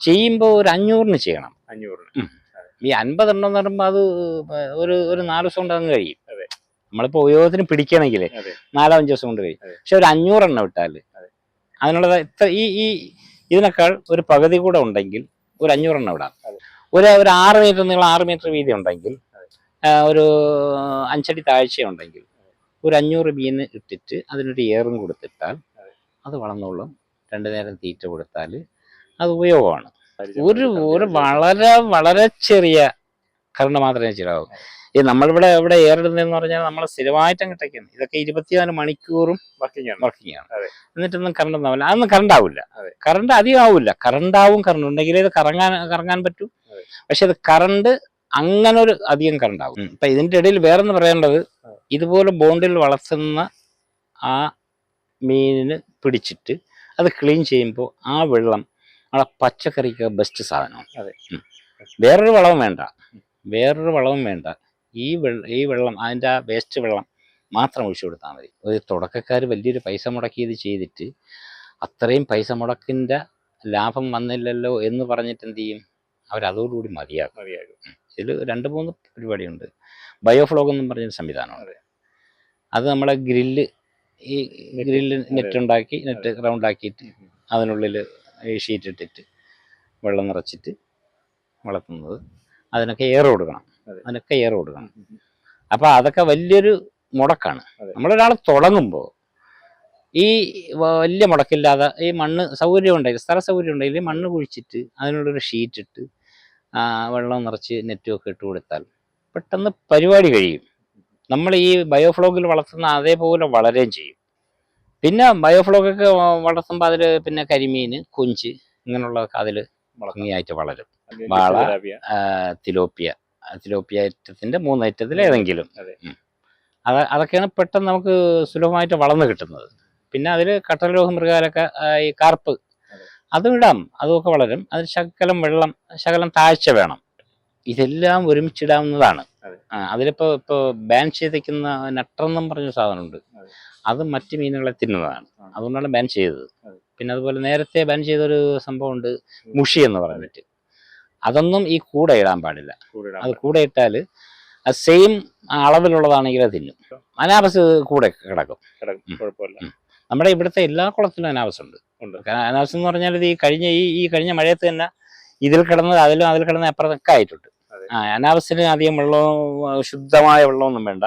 ചെയ്യുമ്പോൾ ഒരു അഞ്ഞൂറിന് ചെയ്യണം. അഞ്ഞൂറിന്. ഈ അൻപതെണ്ണം എന്ന് പറയുമ്പോൾ അത് ഒരു ഒരു നാല് ദിവസം കൊണ്ട് അങ്ങ് കഴിയും. നമ്മളിപ്പോൾ ഉപയോഗത്തിന് പിടിക്കണമെങ്കിൽ. നാലോ അഞ്ച് ദിവസം കൊണ്ട് കഴിയും. പക്ഷെ ഒരു അഞ്ഞൂറെണ്ണം ഇട്ടാൽ അതിനുള്ള ഇത്ര ഈ ഈ ഇതിനേക്കാൾ ഒരു പകുതി കൂടെ ഉണ്ടെങ്കിൽ ഒരു അഞ്ഞൂറെണ്ണം ഇടാം. ഒരു ഒരു ആറ് മീറ്റർ നീളം ആറ് മീറ്റർ വീതി ഉണ്ടെങ്കിൽ ഒരു അഞ്ചടി താഴ്ച ഉണ്ടെങ്കിൽ ഒരു അഞ്ഞൂറ് മീൻ ഇട്ടിട്ട് അതിനൊരു ഏറും കൊടുത്തിട്ടാൽ. അത്. വളർന്നോളും. രണ്ടു നേരം തീറ്റ കൊടുത്താൽ അത് ഉപയോഗമാണ്. ഒരു ഒരു വളരെ വളരെ ചെറിയ കറണ്ട് മാത്രമേ ചിലവാകൂ. ഈ നമ്മളിവിടെ ഇവിടെ ഏറിടുന്നതെന്ന് പറഞ്ഞാൽ നമ്മൾ സ്ഥിരമായിട്ട് അങ്ങോട്ടേക്കാണ് ഇതൊക്കെ ഇരുപത്തിനാല് മണിക്കൂറും വർക്കിംഗ് ആണ്. വർക്കിംഗ് ആണ്. എന്നിട്ടൊന്നും കറണ്ട് ഒന്നും ആവില്ല. അതൊന്നും കറണ്ട് ആവില്ല. കറണ്ട് അധികം ആവില്ല. കറണ്ട് ആവും കറണ്ട് ഉണ്ടെങ്കിലേ ഇത് കറങ്ങാൻ കറങ്ങാൻ പറ്റൂ. പക്ഷെ ഇത് കറണ്ട് അങ്ങനെ ഒരു അധികം കറണ്ട് ആവും ഇപ്പൊ ഇതിന്റെ ഇടയിൽ വേറെന്ന് പറയേണ്ടത്. ഇതുപോലെ ബോണ്ടിൽ വളർത്തുന്ന ആ മീനിന് പിടിച്ചിട്ട് അത് ക്ലീൻ ചെയ്യുമ്പോൾ ആ വെള്ളം ആ പച്ചക്കറിക്ക് ബെസ്റ്റ് സാധനമാണ്. അതെ. വേറൊരു വളവും വേണ്ട. വേറൊരു വളവും വേണ്ട. ഈ വെള്ളം ഈ വെള്ളം അതിന്റെ ആ വേസ്റ്റ് വെള്ളം മാത്രം ഒഴിച്ചു കൊടുത്താൽ മതി. ഒരു തുടക്കക്കാർ വലിയൊരു പൈസ മുടക്കി ഇത് ചെയ്തിട്ട് അത്രയും പൈസ മുടക്കിന്റെ ലാഭം വന്നില്ലല്ലോ എന്ന് പറഞ്ഞിട്ട് എന്ത് ചെയ്യും? അവരതോടുകൂടി മതിയാകും. മതിയാകും. ഇതിൽ രണ്ട് മൂന്ന് പരിപാടിയുണ്ട്. ബയോഫ്ലോഗ് എന്നും പറഞ്ഞൊരു സംവിധാനമാണ് അതെ. നമ്മളെ ഗ്രില്ല് ഈ. ഗ്രില്ല് നെറ്റ് ഉണ്ടാക്കി നെറ്റ് റൗണ്ട് ആക്കിയിട്ട് ഉം, ഉം. അതിനുള്ളിൽ ഈ ഷീറ്റ് ഇട്ടിട്ട് വെള്ളം നിറച്ചിട്ട് വളർത്തുന്നത് അതിനൊക്കെ എയർ കൊടുക്കണം അതെ. അതിനൊക്കെ എയർ കൊടുക്കണം. അപ്പോൾ അതൊക്കെ വലിയൊരു മുടക്കാണ്. നമ്മളൊരാൾ തുടങ്ങുമ്പോൾ ഈ വലിയ മുടക്കില്ലാതെ ഈ മണ്ണ് സൗകര്യം ഉണ്ടെങ്കിൽ സ്ഥല സൗകര്യം ഉണ്ടെങ്കിൽ മണ്ണ് കുഴിച്ചിട്ട് അതിനുള്ളൊരു ഷീറ്റ് ഇട്ട് വെള്ളം നിറച്ച് നെറ്റും ഒക്കെ ഇട്ട് കൊടുത്താൽ പെട്ടെന്ന് പരിപാടി കഴിയും നമ്മൾ ഈ ബയോഫ്ലോഗിൽ വളർത്തുന്ന അതേപോലെ വളരുകയും ചെയ്യും പിന്നെ ബയോഫ്ലോഗൊക്കെ വളർത്തുമ്പോൾ അതിൽ പിന്നെ കരിമീൻ കൊഞ്ച് ഇങ്ങനെയുള്ളതൊക്കെ അതിൽ ഭംഗിയായിട്ട് വളരും. വാള. തിലോപ്പിയ തിലോപ്പിയ ഐറ്റത്തിന്റെ മൂന്ന് ഐറ്റത്തിൽ ഏതെങ്കിലും. അത്. അതൊക്കെയാണ് പെട്ടെന്ന് നമുക്ക് സുലഭമായിട്ട് വളർന്നു കിട്ടുന്നത്. പിന്നെ അതിൽ കട്ടലോഹ മൃഗാലൊക്കെ ഈ കാർപ്പ് അതെ. ഇടാം. അതുമൊക്കെ വളരും. അതിൽ ശകലം വെള്ളം ശകലം താഴ്ച വേണം. ഇതെല്ലാം ഒരുമിച്ചിടാവുന്നതാണ്. അതിലിപ്പോ ഇപ്പോൾ ബാൻ ചെയ്തിരിക്കുന്ന നട്ടെന്നും പറഞ്ഞ സാധനമുണ്ട്. അതെ. മറ്റ് മീനുകളെ തിന്നുന്നതാണ്. ആ. അതുകൊണ്ടാണ് ബാൻ ചെയ്തത്. പിന്നെ അതുപോലെ നേരത്തെ ബാൻ ചെയ്തൊരു സംഭവമുണ്ട് മുഷി എന്ന് പറഞ്ഞിട്ട് അതൊന്നും ഈ കൂടെ ഇടാൻ പാടില്ല. അത് കൂടെ ഇട്ടാൽ അത് സെയിം അളവിലുള്ളതാണെങ്കിൽ അത് തിന്നും. അനാബസ് കൂടെ കിടക്കും. നമ്മുടെ ഇവിടുത്തെ എല്ലാ കുളത്തിലും അനാബസ് ഉണ്ട്. അനാബസ് എന്ന് പറഞ്ഞാൽ ഇത് ഈ കഴിഞ്ഞ ഈ ഈ കഴിഞ്ഞ മഴയത്ത് തന്നെ ഇതിൽ കിടന്നത് അതിലും അതിൽ കിടന്ന അപ്പുറത്തൊക്കെ ആയിട്ടുണ്ട്. ആ അനാബസിന് അധികം വെള്ളവും ശുദ്ധമായ വെള്ളമൊന്നും വേണ്ട.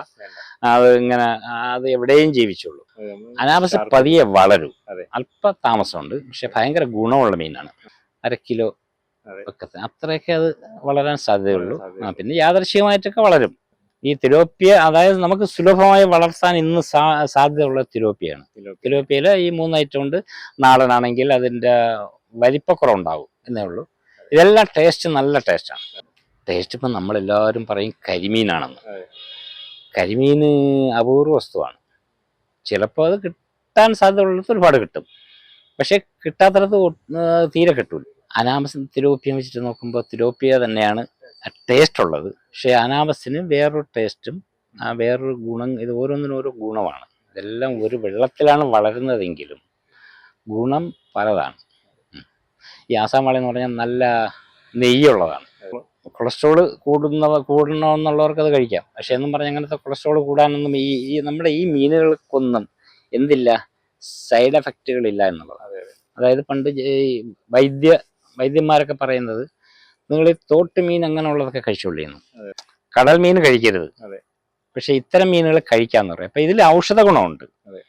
അത് ഇങ്ങനെ അത് എവിടെയും ജീവിച്ചുള്ളൂ. അനാവശ്യ അനാബസ് പതിയെ വളരും. അല്പ താമസമുണ്ട് പക്ഷെ ഭയങ്കര ഗുണമുള്ള മീനാണ്. അര കിലോ ഒക്കെ. അത്രയൊക്കെ അത് വളരാൻ സാധ്യതയുള്ളൂ. പിന്നെ യാദർശികമായിട്ടൊക്കെ വളരും. ഈ തിലോപ്പിയ അതായത് നമുക്ക് സുലഭമായി വളർത്താൻ ഇന്ന് സാധ്യതയുള്ള തിലോപ്പിയാണ് തിലോപ്പിയയിൽ തിലോപ്പിയയിൽ ഈ മൂന്ന് ഐറ്റം ഉണ്ട്. നാടനാണെങ്കിൽ അതിന്റെ വലിപ്പക്കുറവുണ്ടാവും എന്നേ ഉള്ളൂ. ഇതെല്ലാം ടേസ്റ്റ് നല്ല ടേസ്റ്റാണ് ടേസ്റ്റ് ഇപ്പം നമ്മളെല്ലാവരും പറയും കരിമീനാണെന്ന്. കരിമീൻ അപൂർവ വസ്തുവാണ്. ചിലപ്പോൾ അത് കിട്ടാൻ സാധ്യതയുള്ളത് ഒരുപാട് കിട്ടും. പക്ഷേ കിട്ടാത്തടത്ത് തീരെ കിട്ടൂല. അനാമസ് തിലോപ്പിയ വെച്ചിട്ട് നോക്കുമ്പോൾ തിലോപ്പിയ തന്നെയാണ് ടേസ്റ്റ് ഉള്ളത് പക്ഷേ അനാമസിന് വേറൊരു ടേസ്റ്റും ആ വേറൊരു ഗുണം ഇത് ഓരോന്നിനും ഓരോ ഗുണമാണ്. ഇതെല്ലാം ഒരു വെള്ളത്തിലാണ് വളരുന്നതെങ്കിലും ഗുണം പലതാണ്. ഈ ആസാം വളയെന്ന് എന്ന് പറഞ്ഞാൽ നല്ല നെയ്യുള്ളതാണ്. കൊളസ്ട്രോൾ കൂടുന്ന കൂടണമെന്നുള്ളവർക്ക് അത് കഴിക്കാം. പക്ഷെ എന്നും പറഞ്ഞ അങ്ങനത്തെ കൊളസ്ട്രോൾ കൂടാനൊന്നും ഈ ഈ നമ്മുടെ ഈ മീനുകൾക്കൊന്നും എന്തില്ല? സൈഡ് എഫക്റ്റുകൾ ഇല്ല എന്നുള്ളത്. അതെ, അതായത് പണ്ട് ഈ വൈദ്യ വൈദ്യന്മാരൊക്കെ പറയുന്നത് നിങ്ങൾ ഈ തോട്ട് മീൻ അങ്ങനെയുള്ളതൊക്കെ കഴിച്ചുകൊള്ളിയെന്ന് അതെ. കടൽ മീൻ കഴിക്കരുത്. അതെ. പക്ഷെ ഇത്തരം മീനുകൾ കഴിക്കാന്ന് പറയും. അപ്പൊ ഇതിൽ ഔഷധ ഗുണമുണ്ട് അതെ.